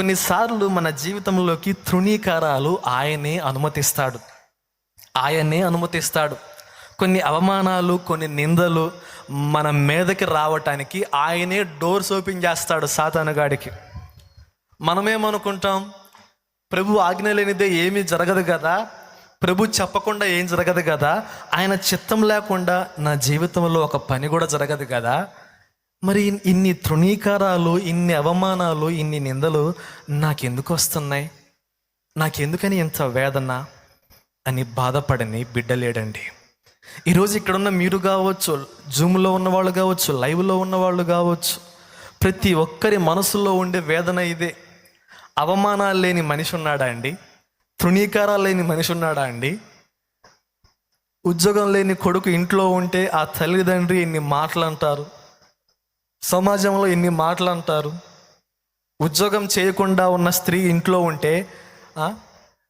కొన్నిసార్లు మన జీవితంలోకి తృణీకారాలు ఆయనే అనుమతిస్తాడు. ఆయనే అనుమతిస్తాడు. కొన్ని అవమానాలు కొన్ని నిందలు మన మీదకి రావటానికి ఆయనే డోర్స్ ఓపెన్ చేస్తాడు సాతానుగాడికి మనమేమనుకుంటాం? ప్రభు ఆజ్ఞ లేనిదే ఏమీ జరగదు కదా? ప్రభు చెప్పకుండా ఏం జరగదు కదా? ఆయన చిత్తం లేకుండా నా జీవితంలో ఒక పని కూడా జరగదు కదా? మరి ఇన్ని తృణీకారాలు ఇన్ని అవమానాలు ఇన్ని నిందలు నాకెందుకు వస్తున్నాయి నాకెందుకని ఇంత వేదన? అని బాధపడని బిడ్డలేడండి. ఈరోజు ఇక్కడున్న మీరు కావచ్చు జూమ్లో ఉన్న వాళ్ళు కావచ్చు లైవ్లో ఉన్న వాళ్ళు కావచ్చు ప్రతి ఒక్కరి మనసులో ఉండే వేదన ఇదే. అవమానాలు లేని మనిషి ఉన్నాడా అండి? తృణీకారాలు లేని మనిషి ఉన్నాడా అండి? ఉద్యోగం లేని కొడుకు ఇంట్లో ఉంటే ఆ తల్లిదండ్రి ఇన్ని మాటలు అంటారు సమాజంలో ఎన్ని మాటలు అంటారు ఉద్యోగం చేయకుండా ఉన్న స్త్రీ ఇంట్లో ఉంటే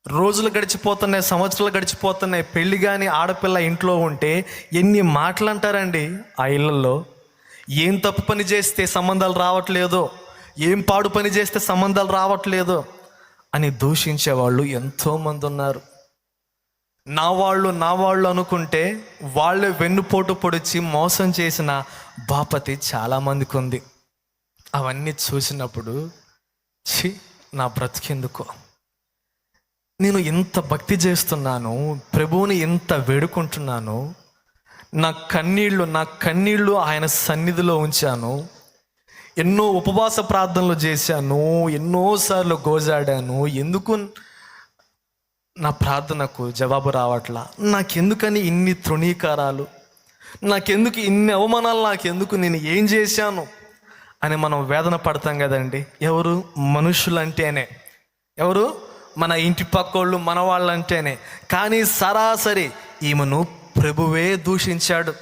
రోజులు గడిచిపోతున్నాయి సంవత్సరాలు గడిచిపోతున్నాయి పెళ్ళి కానీ ఆడపిల్ల ఇంట్లో ఉంటే ఎన్ని మాటలు అంటారండి ఆ ఇళ్ళల్లో ఏం తప్పు పని చేస్తే సంబంధాలు రావట్లేదో? ఏం పాడు పని చేస్తే సంబంధాలు రావట్లేదో? అని దూషించే వాళ్ళు ఎంతోమంది ఉన్నారు నా వాళ్ళు నా వాళ్ళు అనుకుంటే వాళ్ళే వెన్నుపోటు పొడిచి మోసం చేసిన బాపతి చాలామందికి ఉంది. అవన్నీ చూసినప్పుడు ఛీ నా బ్రతికెందుకో? నేను ఎంత భక్తి చేస్తున్నాను ప్రభువుని ఎంత వేడుకుంటున్నాను నా కన్నీళ్ళు నా కన్నీళ్ళు ఆయన సన్నిధిలో ఉంచాను ఎన్నో ఉపవాస ప్రార్థనలు చేశాను ఎన్నోసార్లు గోజాడాను ఎందుకు నా ప్రార్థనకు జవాబు రావట్లా? నాకెందుకని ఇన్ని తృణీకారాలు? నాకెందుకు ఇన్ని అవమానాలు? నాకెందుకు నేను ఏం చేశాను? అని మనం వేదన పడతాం కదండి. ఎవరు? మనుషులంటేనే. ఎవరు? మన ఇంటి పక్కోళ్ళు మన వాళ్ళంటేనే కానీ సరాసరి ఈమెను ప్రభువే దూషించాడు.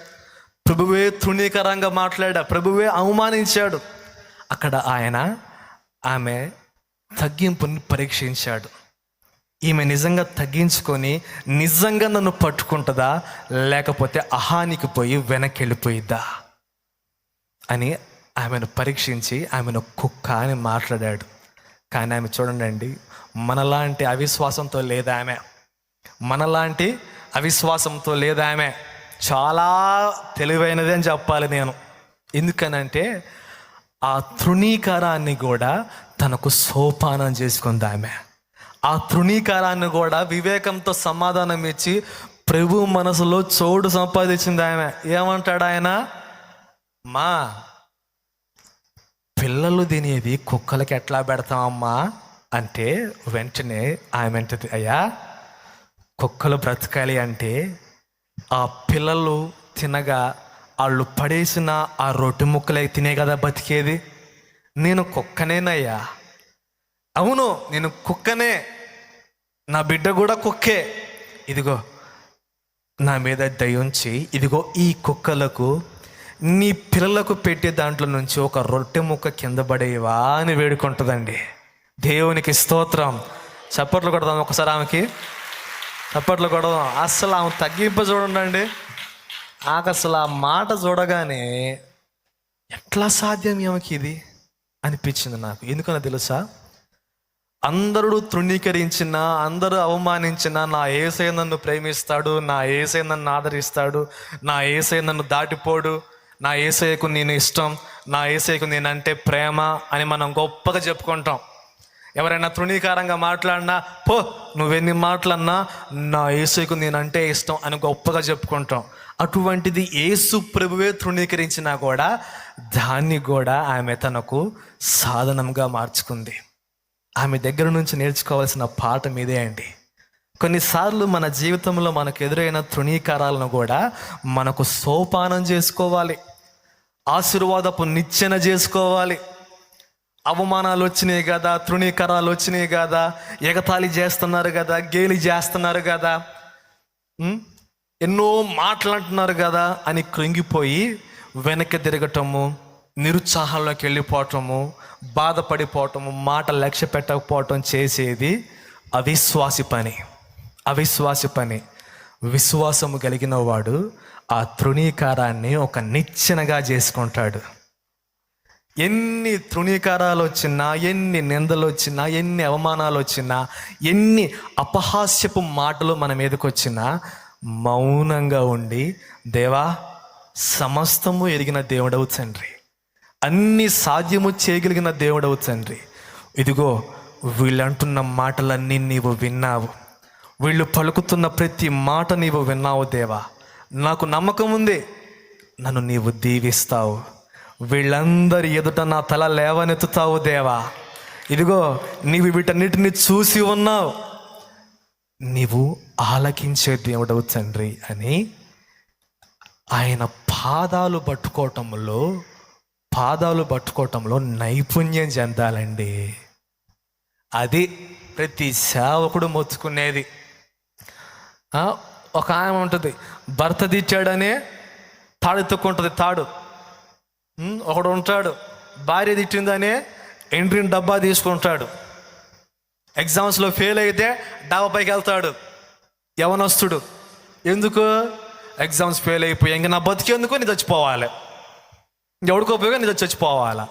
ప్రభువే తృణీకరంగా మాట్లాడా. ప్రభువే అవమానించాడు. అక్కడ ఆయన ఆమె తగ్గింపుని పరీక్షించాడు. ఈమె నిజంగా తగ్గించుకొని నిజంగా నన్ను పట్టుకుంటుందా? లేకపోతే అహానికి పోయి వెనక్కి వెళ్ళిపోయిద్దా అని ఆమెను పరీక్షించి ఆమెను కుక్క అని మాట్లాడాడు. కానీ ఆమె చూడండి మనలాంటి అవిశ్వాసంతో లేదా ఆమె. మనలాంటి అవిశ్వాసంతో లేదా ఆమె. చాలా తెలివైనది అని చెప్పాలి నేను. ఎందుకనంటే ఆ తృణీకారాన్ని కూడా తనకు సోపానం చేసుకుంది ఆమె. ఆ తృణీకారాన్ని కూడా వివేకంతో సమాధానం ఇచ్చి ప్రభు మనసులో చోడు సంపాదించింది ఆయన ఏమంటాడు ఆయన? మా పిల్లలు తినేది కుక్కలకి ఎట్లా పెడతామమ్మా అంటే వెంటనే ఆమె అంటది అయ్యా కుక్కలు బ్రతకాలి అంటే ఆ పిల్లలు తినగా వాళ్ళు పడేసిన ఆ రొట్టె ముక్కలే తినే కదా బతికేది. నేను కుక్కనేనయ్యా. అవును నేను కుక్కనే. నా బిడ్డ కూడా కుక్కే. ఇదిగో నా మీద దయుంచి ఇదిగో ఈ కుక్కలకు నీ పిల్లలకు పెట్టే దాంట్లో నుంచి ఒక రొట్టె ముక్క కింద పడేవా అని వేడుకుంటుందండి. దేవునికి స్తోత్రం. చప్పట్లు కొడదాం ఒకసారి ఆమెకి. చప్పట్లు కొడదాం. అసలు ఆమె తగ్గింపు చూడండి ఆకు అసలు ఆ మాట చూడగానే ఎట్లా సాధ్యం ఏమకి ఇది? అనిపించింది నాకు. ఎందుకన్నా తెలుసా? అందరూ తృణీకరించిన అందరూ అవమానించిన నా ఏసై నన్ను ప్రేమిస్తాడు నా ఏసై నన్ను ఆదరిస్తాడు నా ఏసై నన్ను దాటిపోడు నా ఏసైకు నేను ఇష్టం నా ఏసైకు నేనంటే ప్రేమ అని మనం గొప్పగా చెప్పుకుంటాం. ఎవరైనా తృణీకారంగా మాట్లాడినా పో నువ్వెన్ని మాట్లాడినా నా ఏసైకు నేనంటే ఇష్టం అని గొప్పగా చెప్పుకుంటాం. అటువంటిది ఏసు ప్రభువే తృణీకరించినా కూడా దాన్ని కూడా ఆమె తనకు సాధనంగా మార్చుకుంది. ఆమె దగ్గర నుంచి నేర్చుకోవాల్సిన పాఠం ఇదే అండి. కొన్నిసార్లు మన జీవితంలో మనకు ఎదురైన తృణీకారాలను కూడా మనకు సోపానం చేసుకోవాలి. ఆశీర్వాదపు నిచ్చెన చేసుకోవాలి. అవమానాలు వచ్చినాయి కదా తృణీకరాలు వచ్చినాయి కదా ఎగతాళి చేస్తున్నారు కదా గేలి చేస్తున్నారు కదా ఎన్నో మాట్లాడుతున్నారు కదా అని కృంగిపోయి వెనక్కి తిరగటము నిరుత్సాహంలోకి వెళ్ళిపోవటము బాధపడిపోవటము మాట లక్ష్య పెట్టకపోవటం చేసేది అవిశ్వాసి పని. అవిశ్వాసి పని. విశ్వాసము కలిగిన వాడు ఆ తృణీకారాన్ని ఒక నిచ్చెనగా చేసుకుంటాడు. ఎన్ని తృణీకారాలు వచ్చినా ఎన్ని నిందలు వచ్చినా ఎన్ని అవమానాలు వచ్చినా ఎన్ని అపహాస్యపు మాటలు మన మీదకి వచ్చినా మౌనంగా ఉండి దేవా సమస్తము ఎరిగిన దేవుడవు తండ్రి. అన్ని సాధ్యము చేయగలిగిన దేవుడవు తండ్రి. ఇదిగో వీళ్ళంటున్న మాటలన్నీ నీవు విన్నావు. వీళ్ళు పలుకుతున్న ప్రతి మాట నీవు విన్నావు దేవా. నాకు నమ్మకం ఉంది. నన్ను నీవు దీవిస్తావు. వీళ్ళందరి ఎదుట నా తల లేవనెత్తుతావు దేవా. ఇదిగో నీవు వీటన్నిటిని చూసి ఉన్నావు. నీవు ఆలకించే దేవుడవు తండ్రి అని ఆయన పాదాలు పట్టుకోవటంలో పాదాలు పట్టుకోవటంలో నైపుణ్యం చెందాలండి. అది ప్రతి సేవకుడు మొత్తుకునేది. ఒక ఆయన ఉంటుంది భర్త దిచ్చాడనే తాడు. ఎత్తుక్కుంటుంది తాడు ఒకడు ఉంటాడు భార్య తిట్టిందనే ఎంట్రీని డబ్బా తీసుకుంటాడు. ఎగ్జామ్స్లో ఫెయిల్ అయితే డబ్బా పైకి వెళ్తాడు. యవనస్తుడు. ఎందుకు? ఎగ్జామ్స్ ఫెయిల్ అయిపోయి ఇంకా నా బతికేందుకు నేను చచ్చిపోవాలి. ఎవడికోపోగా నీ చచ్చిపోవాలా.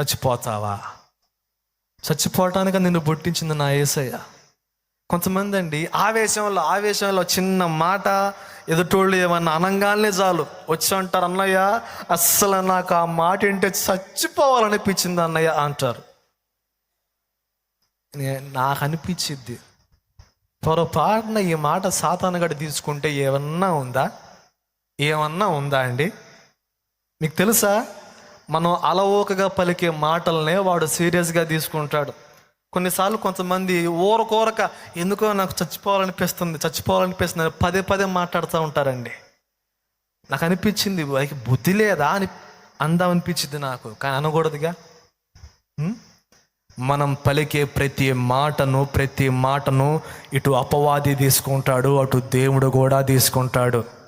చచ్చిపోతావా? చచ్చిపోవటానికి నిన్ను పుట్టించింది నా ఏసయ్య. కొంతమంది అండి ఆవేశంలో ఆవేశంలో చిన్న మాట ఎదుటోళ్ళు ఏమన్నా అనంగానే చాలు. వచ్చి అంటారు అన్నయ్య అస్సలు నాకు ఆ మాట ఏంటే చచ్చిపోవాలనిపించింది అన్నయ్య అంటారు. నే- నాకు అనిపించింది పొరపాటున ఈ మాట సాతానగడ తీసుకుంటే ఏమన్నా ఉందా? ఏమన్నా ఉందా అండి? మీకు తెలుసా? మనం అలవోకగా పలికే మాటలనే వాడు సీరియస్గా తీసుకుంటాడు. కొన్నిసార్లు కొంతమంది ఊరకోరక ఎందుకో నాకు చచ్చిపోవాలనిపిస్తుంది చచ్చిపోవాలనిపిస్తుంది పదే పదే మాట్లాడుతూ ఉంటారండి. నాకు అనిపించింది వారికి బుద్ధి లేదా అని అందాం అనిపించింది నాకు కానీ అనకూడదుగా. మనం పలికే ప్రతి మాటను ప్రతి మాటను ఇటు అపవాది తీసుకుంటాడు అటు దేవుడు కూడా తీసుకుంటాడు.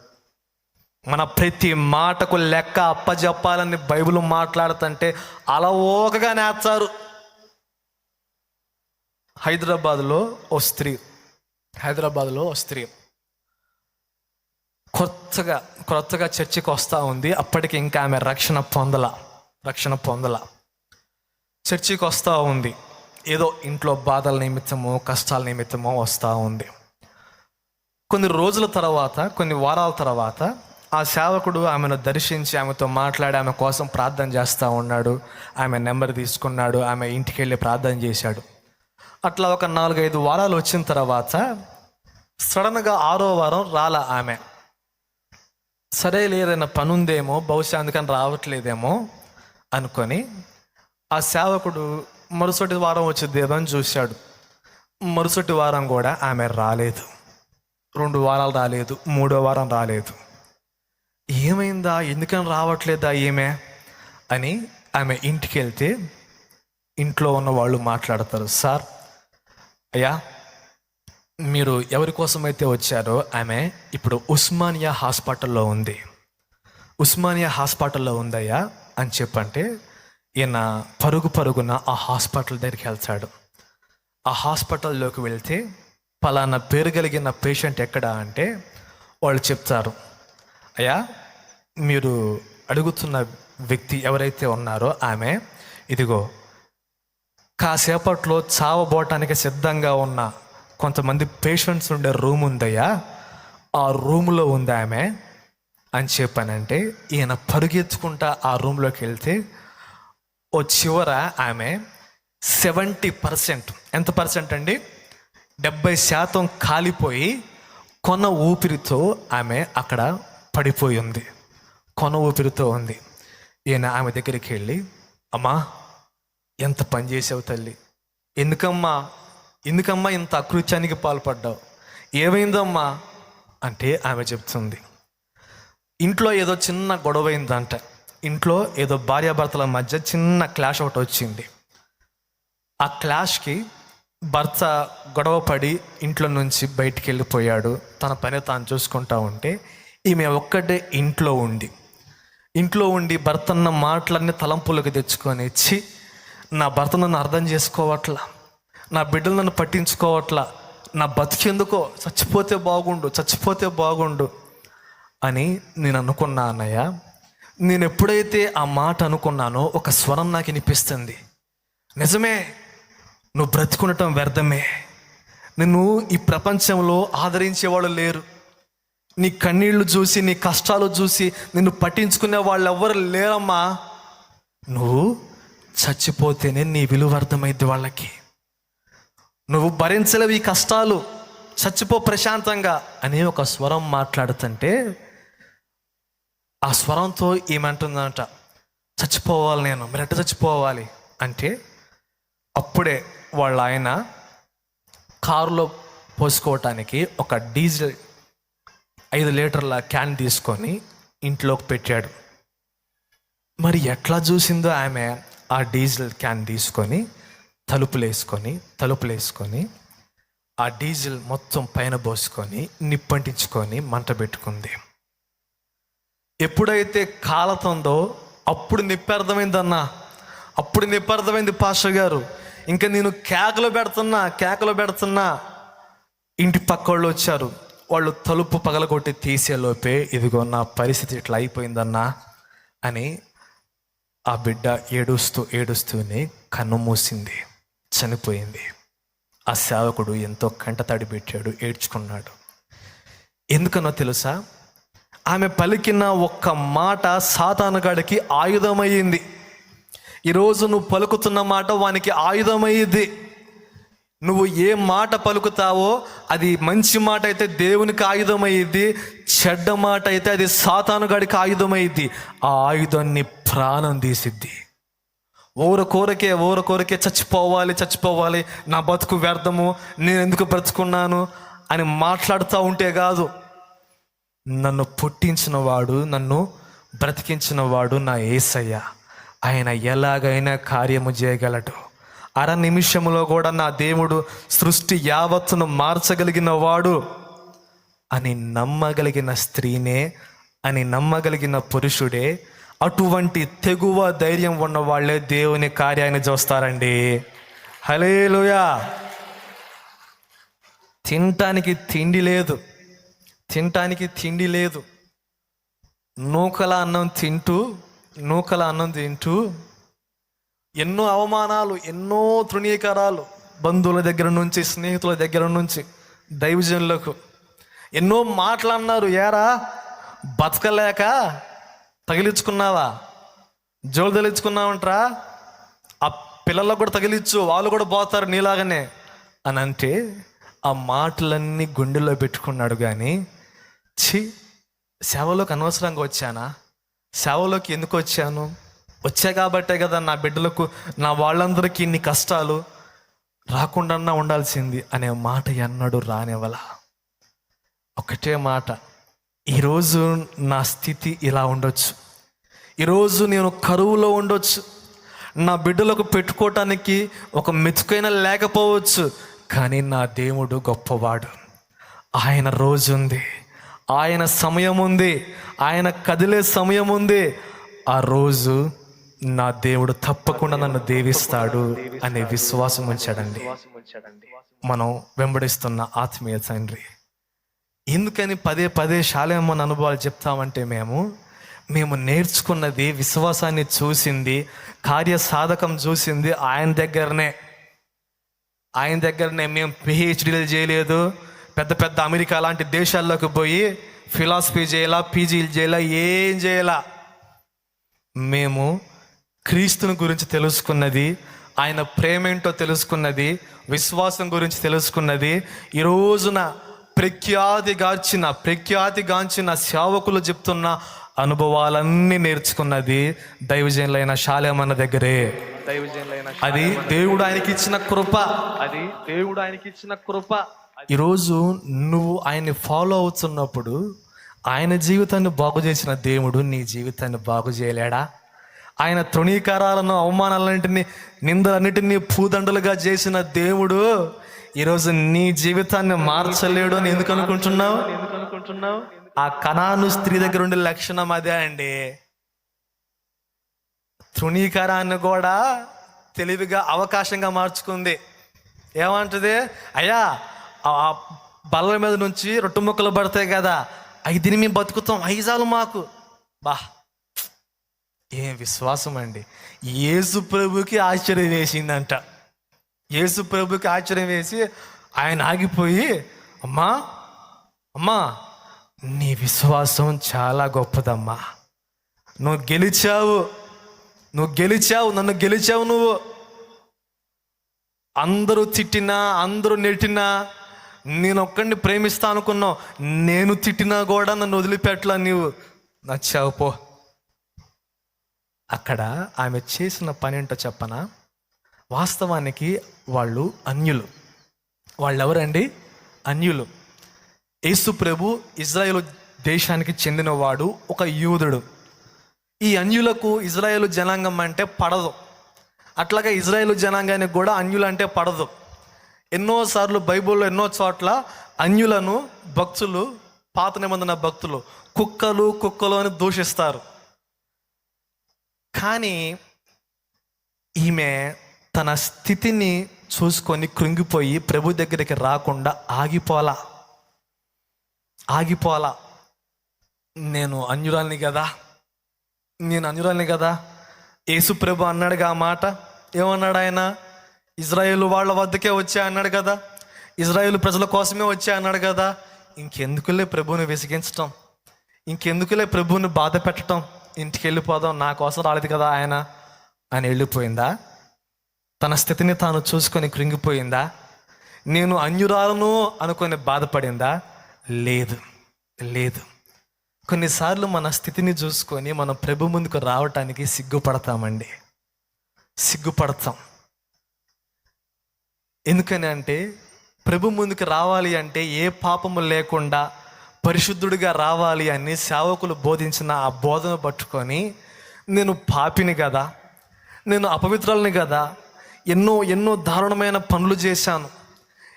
మన ప్రతి మాటకు లెక్క అప్పజెప్పాలని బైబిల్ మాట్లాడుతుంటే అలవోకగా నేర్చారు హైదరాబాద్లో ఓ స్త్రీ హైదరాబాద్లో ఓ స్త్రీ కొత్తగా కొత్తగా చర్చికి వస్తూ ఉంది. అప్పటికి ఇంకా ఆమె రక్షణ పొందల రక్షణ పొందల. చర్చికి వస్తూ ఉంది. ఏదో ఇంట్లో బాధల నిమిత్తమో కష్టాల నిమిత్తమో వస్తూ ఉంది. కొన్ని రోజుల తర్వాత కొన్ని వారాల తర్వాత ఆ సేవకుడు ఆమెను దర్శించి ఆమెతో మాట్లాడి ఆమె కోసం ప్రార్థన చేస్తూ ఉన్నాడు. ఆమె నెంబర్ తీసుకున్నాడు. ఆమె ఇంటికి వెళ్ళి ప్రార్థన చేశాడు. అట్లా ఒక నాలుగైదు వారాలు వచ్చిన తర్వాత సడన్గా ఆరో వారం రాల ఆమె. సరే లేదైనా పని ఉందేమో బహుశా అందుకని రావట్లేదేమో అనుకొని ఆ సేవకుడు మరుసటి వారం వచ్చిద్దేమో అని చూశాడు. మరుసటి వారం కూడా ఆమె రాలేదు. రెండు వారాలు రాలేదు మూడో వారం రాలేదు. ఏమైందా? ఎందుకని రావట్లేదా ఏమే అని ఆమె ఇంటికి వెళ్తే ఇంట్లో ఉన్న వాళ్ళు మాట్లాడతారు. సార్ అయ్యా మీరు ఎవరి కోసమైతే వచ్చారో ఆమె ఇప్పుడు ఉస్మానియా హాస్పిటల్లో ఉంది. ఉస్మానియా హాస్పిటల్లో ఉందయ్యా అని చెప్పంటే ఈయన పరుగు పరుగున ఆ హాస్పిటల్ దగ్గరికి వెళ్తాడు. ఆ హాస్పిటల్లోకి వెళ్తే పలానా పేరు కలిగిన పేషెంట్ ఎక్కడ అంటే వాళ్ళు చెప్తారు. అయ్యా మీరు అడుగుతున్న వ్యక్తి ఎవరైతే ఉన్నారో ఆమె ఇదిగో కాసేపట్లో చావబోటానికి సిద్ధంగా ఉన్న కొంతమంది పేషెంట్స్ ఉండే రూమ్ ఉందయ్యా. ఆ రూమ్లో ఉంది ఆమె అని చెప్పానంటే ఈయన పరుగెత్తుకుంటా ఆ రూమ్లోకి వెళ్తే ఓ చివర ఆమె సెవెంటీ పర్సెంట్ ఎంత పర్సెంట్ అండి? డెబ్బై శాతం కాలిపోయి కొన ఊపిరితో ఆమె అక్కడ పడిపోయి ఉంది కొన ఊపిరితో ఉంది. ఈయన ఆమె దగ్గరికి వెళ్ళి అమ్మా ఎంత పని చేసావు తల్లి. ఎందుకమ్మా ఎందుకమ్మా ఇంత అకృత్యానికి పాల్పడ్డావు? ఏమైందమ్మా? అంటే ఆమె చెప్తుంది ఇంట్లో ఏదో చిన్న గొడవ అయిందంట ఇంట్లో ఏదో భార్యాభర్తల మధ్య చిన్న క్లాష్ ఒకటి వచ్చింది. ఆ క్లాష్కి భర్త గొడవ పడి ఇంట్లో నుంచి బయటికి వెళ్ళిపోయాడు. తన పని తాను చూసుకుంటా ఉంటే ఈమె ఒక్కటే ఇంట్లో ఉండి ఇంట్లో ఉండి భర్తన్న మాటలన్నీ తలంపులకు తెచ్చుకొని ఇచ్చి నా భర్త నన్ను అర్థం చేసుకోవట్లా నా బిడ్డలు నన్ను పట్టించుకోవట్లా నా బతికెందుకో చచ్చిపోతే బాగుండు చచ్చిపోతే బాగుండు అని నేను అనుకున్నా అన్నయ్య. నేను ఎప్పుడైతే ఆ మాట అనుకున్నానో ఒక స్వరం నాకు వినిపిస్తుంది. నిజమే నువ్వు బ్రతుకుండటం వ్యర్థమే. నిన్ను ఈ ప్రపంచంలో ఆదరించేవాళ్ళు లేరు. నీ కన్నీళ్ళు చూసి నీ కష్టాలు చూసి నిన్ను పట్టించుకునే వాళ్ళు ఎవ్వరు లేరమ్మా. నువ్వు చచ్చిపోతేనే నీ విలువ అర్థమైద్ది వాళ్ళకి. నువ్వు భరించలేవు ఈ కష్టాలు. చచ్చిపో ప్రశాంతంగా అని ఒక స్వరం మాట్లాడుతుంటే ఆ స్వరంతో ఏమంటుందంట చచ్చిపోవాలి నేను మీరు ఎట్ట చచ్చిపోవాలి. అంటే అప్పుడే వాళ్ళ ఆయన కారులో పోసుకోవటానికి ఒక డీజిల్ ఐదు లీటర్ల క్యాన్ తీసుకొని ఇంట్లోకి పెట్టాడు. మరి ఎట్లా చూసిందో ఆమె ఆ డీజిల్ క్యాన్ తీసుకొని తలుపులు వేసుకొని తలుపులు వేసుకొని ఆ డీజిల్ మొత్తం పైన పోసుకొని నిప్పంటించుకొని మంట పెట్టుకుంది. ఎప్పుడైతే కాలతుందో అప్పుడు నిప్పర్థమైందన్నా అప్పుడు నిప్పర్థమైంది పాస్టర్ గారు. ఇంకా నేను కేకలు పెడుతున్నా కేకలు పెడుతున్నా. ఇంటి పక్కోళ్ళు వచ్చారు. వాళ్ళు తలుపు పగలగొట్టి తీసేలోపే ఇదిగో నా పరిస్థితి ఇట్లా అయిపోయిందన్నా అని ఆ బిడ్డ ఏడుస్తూ ఏడుస్తూనే కన్ను మూసింది చనిపోయింది. ఆ సేవకుడు ఎంతో కంటతడి పెట్టాడు ఏడ్చుకున్నాడు. ఎందుకనో తెలుసా? ఆమె పలికిన ఒక్క మాట సాతానుగాడికి ఆయుధమయ్యింది. ఈరోజు నువ్వు పలుకుతున్న మాట వానికి ఆయుధమయ్యింది నువ్వు ఏ మాట పలుకుతావో అది మంచి మాట అయితే దేవునికి ఆయుధమయ్యిద్ది చెడ్డ మాట అయితే అది సాతానుగాడికి ఆయుధమయ్యిద్ది ఆ ఆయుధాన్ని ప్రాణం తీసిద్ది. ఓర కోరకే ఓర కోరకే చచ్చిపోవాలి చచ్చిపోవాలి నా బతుకు వ్యర్థము నేను ఎందుకు బ్రతుకున్నాను అని మాట్లాడుతూ ఉంటే కాదు నన్ను పుట్టించిన వాడు నన్ను బ్రతికించిన వాడు నా ఏసయ్య. ఆయన ఎలాగైనా కార్యము చేయగలడు. అర నిమిషములో కూడా నా దేవుడు సృష్టి యావత్తును మార్చగలిగిన వాడు అని నమ్మగలిగిన స్త్రీనే అని నమ్మగలిగిన పురుషుడే అటువంటి తెగువ ధైర్యం ఉన్న వాళ్ళే దేవుని కార్యాన్ని చూస్తారండి. హలేలుయా తినటానికి తిండి లేదు తినటానికి తిండి లేదు. నూకల అన్నం తింటూ నూకల అన్నం తింటూ ఎన్నో అవమానాలు ఎన్నో తృణీకరాలు బంధువుల దగ్గర నుంచి స్నేహితుల దగ్గర నుంచి దైవజనులకు ఎన్నో మాటలు అన్నారు ఏరా బతకలేక తగిలించుకున్నావా? జోలు తగిలించుకున్నావంటరా? ఆ పిల్లలకు కూడా తగిలిచ్చు వాళ్ళు కూడా పోతారు నీలాగానే. అని అంటే ఆ మాటలన్నీ గుండెల్లో పెట్టుకున్నాడు కానీ ఛీ సేవలోకి అనవసరంగా వచ్చానా? సేవలోకి ఎందుకు వచ్చాను? వచ్చా కాబట్టే కదా నా బిడ్డలకు నా వాళ్ళందరికీ ఇన్ని కష్టాలు. రాకుండా ఉండాల్సింది అనే మాట ఎన్నడూ రానివ్వలా. ఒకటే మాట ఈరోజు నా స్థితి ఇలా ఉండొచ్చు. ఈరోజు నేను కరువులో ఉండొచ్చు. నా బిడ్డలకు పెట్టుకోవటానికి ఒక మెతుకైనా లేకపోవచ్చు. కానీ నా దేవుడు గొప్పవాడు. ఆయన రోజు ఉంది. ఆయన సమయం ఉంది. ఆయన కదిలే సమయం ఉంది. ఆ రోజు నా దేవుడు తప్పకుండా నన్ను దేవిస్తాడు అనే విశ్వాసం ఉంచాడండి. మనం వెంబడిస్తున్న ఆత్మీయ తండ్రి. ఎందుకని పదే పదే శాలేమన్న అనుభవాలు చెప్తామంటే మేము మేము నేర్చుకున్నది విశ్వాసాన్ని చూసింది కార్య సాధకం చూసింది ఆయన దగ్గరనే. ఆయన దగ్గరనే మేము పిహెచ్డీలు చేయలేదు. పెద్ద పెద్ద అమెరికా లాంటి దేశాల్లోకి పోయి ఫిలాసఫీ చేయాలా పీజీలు చేయాలా ఏం చేయాలా? మేము క్రీస్తుని గురించి తెలుసుకున్నది ఆయన ప్రేమేంటో తెలుసుకున్నది విశ్వాసం గురించి తెలుసుకున్నది ఈ రోజున ప్రఖ్యాతిగాంచిన ప్రఖ్యాతిగాంచిన సేవకులు చెప్తున్న అనుభవాలన్నీ నేర్చుకున్నది దైవజనులైన శాలేమన్న దగ్గరే. అది దేవుడు ఆయనకి ఇచ్చిన కృప. అది దేవుడు ఆయనకి ఇచ్చిన కృప ఈరోజు నువ్వు ఆయన్ని ఫాలో అవుతున్నప్పుడు ఆయన జీవితాన్ని బాగు చేసిన దేవుడు నీ జీవితాన్ని బాగు చేయలేడా? ఆయన తృణీకారాలను అవమానాలన్నింటినీ నిందలన్నిటినీ పూదండలుగా చేసిన దేవుడు ఈరోజు నీ జీవితాన్ని మార్చలేడు అని ఎందుకు అనుకుంటున్నావు? ఎందుకు అనుకుంటున్నావు ఆ కణాను స్త్రీ దగ్గర ఉండే లక్షణం అదే అండి. తృణీకారాన్ని కూడా తెలివిగా అవకాశంగా మార్చుకుంది. ఏమంటది? అయ్యా ఆ బల్ల మీద నుంచి రొట్టు ముక్కలు పడతాయి కదా అవి తిని మేము బతుకుతాం. ఐజాలు మాకు. బా ఏం విశ్వాసం అండి యేసు ప్రభుకి ఆశ్చర్యం వేసిందంట. యేసు ప్రభుకి ఆశ్చర్యం వేసి ఆయన ఆగిపోయి అమ్మా అమ్మా నీ విశ్వాసం చాలా గొప్పదమ్మా. నువ్వు గెలిచావు. నువ్వు గెలిచావు. నన్ను గెలిచావు నువ్వు. అందరూ తిట్టినా అందరూ నెట్టినా నేను ఒక్కడిని ప్రేమిస్తా అనుకున్నావు. నేను తిట్టినా కూడా నన్ను వదిలిపెట్టలా నీవు. నచ్చావు పో. అక్కడ ఆమె చేసిన పని ఏంటో చెప్పనా? వాస్తవానికి వాళ్ళు అన్యులు. వాళ్ళు ఎవరండి అన్యులు. యేసు ప్రభు ఇజ్రాయేల్ దేశానికి చెందినవాడు ఒక యూదుడు. ఈ అన్యులకు ఇజ్రాయేల్ జనాంగం అంటే పడదు. అట్లాగే ఇజ్రాయేల్ జనాంగానికి కూడా అన్యులు అంటే పడదు. ఎన్నోసార్లు బైబిల్లో ఎన్నో చోట్ల అన్యులను భక్తులు పాత నిబంధన భక్తులు కుక్కలు కుక్కలు అని దూషిస్తారు. కానీ ఈమె తన స్థితిని చూసుకొని కృంగిపోయి ప్రభు దగ్గరికి రాకుండా ఆగిపోలా ఆగిపోలా నేను అన్యురాల్ని కదా. నేను అన్యురాల్ని కదా. యేసు ప్రభు అన్నాడుగా ఆ మాట. ఏమన్నాడు ఆయన? ఇజ్రాయేల్ వాళ్ళ వద్దకే వచ్చా అన్నాడు కదా. ఇజ్రాయేల్ ప్రజల కోసమే వచ్చా అన్నాడు కదా. ఇంకెందుకులే ప్రభువుని విసిగించటం? ఇంకెందుకులే ప్రభువుని బాధ పెట్టడం ఇంటికి వెళ్ళిపోదాం నా కోసం రాలేదు కదా ఆయన అని వెళ్ళిపోయిందా? తన స్థితిని తాను చూసుకొని కృంగిపోయిందా? నేను అన్యురాలను అనుకొని బాధపడిందా? లేదు లేదు. కొన్నిసార్లు మన స్థితిని చూసుకొని మనం ప్రభు ముందుకు రావటానికి సిగ్గుపడతామండి. సిగ్గుపడతాం. ఎందుకని అంటే ప్రభు ముందుకు రావాలి అంటే ఏ పాపము లేకుండా పరిశుద్ధుడిగా రావాలి అని సేవకులు బోధించిన ఆ బోధన పట్టుకొని నేను పాపిని కదా నేను అపవిత్రాలని కదా ఎన్నో ఎన్నో దారుణమైన పనులు చేశాను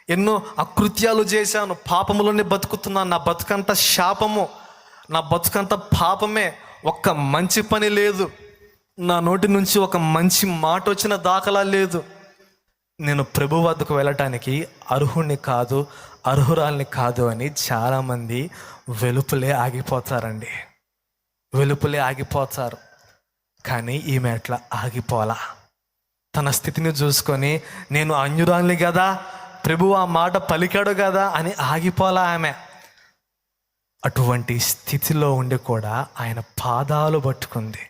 ఎన్నో అకృత్యాలు చేశాను పాపములోనే బతుకుతున్నాను నా బతుకంత శాపము నా బతుకంత పాపమే ఒక్క మంచి పని లేదు నా నోటి నుంచి ఒక మంచి మాట వచ్చిన దాఖలా లేదు. నేను ప్రభు వద్దకు వెళ్ళటానికి అర్హుణ్ణి కాదు అర్హురాల్ని కాదు అని చాలామంది వెలుపులే ఆగిపోతారండి. వెలుపులే ఆగిపోతారు. కానీ ఈమె అట్లా ఆగిపోలా తన స్థితిని చూసుకొని నేను అన్యురాల్ని కదా ప్రభు ఆ మాట పలికాడు కదా అని ఆగిపోలా ఆమె? అటువంటి స్థితిలో ఉండి కూడా ఆయన పాదాలు పట్టుకుంది.